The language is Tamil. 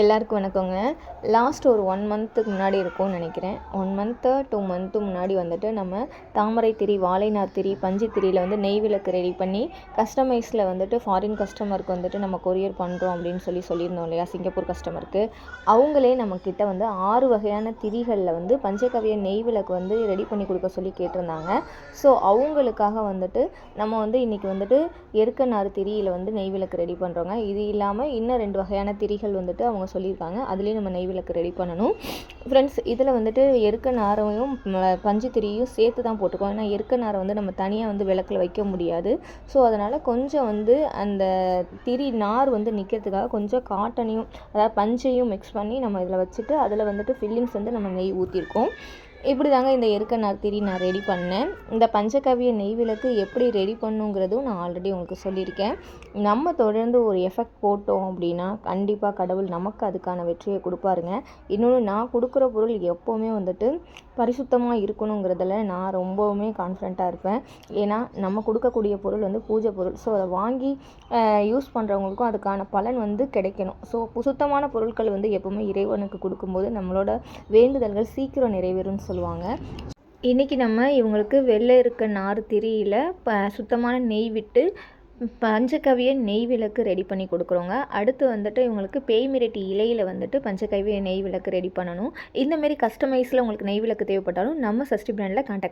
எல்லாருக்கும் வணக்கங்க. லாஸ்ட் ஒரு ஒன் மந்த்துக்கு முன்னாடி இருக்கும்னு நினைக்கிறேன். ஒன் மந்த்து டூ மந்த்து முன்னாடி வந்துட்டு நம்ம தாமரை திரி வாழைநார் திரி பஞ்சு திரியில் வந்து நெய் விளக்கு ரெடி பண்ணி கஸ்டமைஸில் வந்துட்டு ஃபாரின் கஸ்டமருக்கு வந்துட்டு நம்ம கொரியர் பண்ணுறோம் அப்படின்னு சொல்லி சொல்லியிருந்தோம் இல்லையா சிங்கப்பூர் கஸ்டமருக்கு அவங்களே நம்மக்கிட்ட வந்து ஆறு வகையான திரிகளில் வந்து பஞ்சகவிய நெய் விளக்கு வந்து ரெடி பண்ணி கொடுக்க சொல்லி கேட்டிருந்தாங்க. ஸோ அவங்களுக்காக வந்துட்டு நம்ம வந்து இன்றைக்கி வந்துட்டு எருக்கநார் திரியில் வந்து நெய் விளக்கு ரெடி பண்ணுறோங்க இது இல்லாமல் இன்னும் ரெண்டு வகையான திரிகள் வந்துட்டு அவங்க சொல்லியிருக்காங்க. அதுலேயும் நம்ம நெய் விளக்கு ரெடி பண்ணணும். ஃப்ரெண்ட்ஸ் இதில் வந்துட்டு எருக்க நாரையும் பஞ்சு திரியும் சேர்த்து தான் போட்டுக்கோம். ஏன்னா எருக்க நாரை வந்து நம்ம தனியாக வந்து விளக்கில் வைக்க முடியாது. ஸோ அதனால் கொஞ்சம் வந்து அந்த திரி நார் வந்து நிற்கிறதுக்காக கொஞ்சம் காட்டனையும் அதாவது பஞ்சையும் மிக்ஸ் பண்ணி நம்ம இதில் வச்சுட்டு அதில் வந்துட்டு ஃபில்லிங்ஸ் வந்து நம்ம நெய் ஊற்றிருக்கோம் இப்படி தாங்க இந்த எருக்க நர்த்திரி நான் ரெடி பண்ணேன். இந்த பஞ்சகவிய நெய் விளக்கு எப்படி ரெடி பண்ணுங்கிறதும் நான் ஆல்ரெடி உங்களுக்கு சொல்லியிருக்கேன். நம்ம தொடர்ந்து ஒரு எஃபெக்ட் போட்டோம் அப்படின்னா கண்டிப்பாக கடவுள் நமக்கு அதுக்கான வெற்றியை கொடுப்பாருங்க. இன்னொன்று நான் கொடுக்குற பொருள் எப்போவுமே வந்துட்டு பரிசுத்தமாக இருக்கணுங்கிறதுல நான் ரொம்பவுமே கான்ஃபிடண்ட்டாக இருப்பேன். ஏன்னா நம்ம கொடுக்கக்கூடிய பொருள் வந்து பூஜை பொருள். ஸோ அதை வாங்கி யூஸ் பண்ணுறவங்களுக்கும் அதுக்கான பலன் வந்து கிடைக்கணும். ஸோ சுத்தமான பொருட்கள் வந்து எப்போவுமே இறைவனுக்கு கொடுக்கும்போது நம்மளோட வேண்டுதல்கள் சீக்கிரம் நிறைவேறும் சொல்லுவாங்க. இன்றைக்கி நம்ம இவங்களுக்கு வெள்ளை இருக்க நார் திரியில் ப சுத்தமான நெய் விட்டு பஞ்சகவிய நெய் விளக்கு ரெடி பண்ணி கொடுக்குறோங்க. அடுத்து வந்துட்டு இவங்களுக்கு பேய் மிரட்டி இலையில் வந்துட்டு பஞ்சகவிய நெய் விளக்கு ரெடி பண்ணணும். இந்தமாரி கஸ்டமைஸில் உங்களுக்கு நெய் விளக்கு தேவைப்பட்டாலும் நம்ம சஷ்டி பிராண்டில் கான்டாக்ட்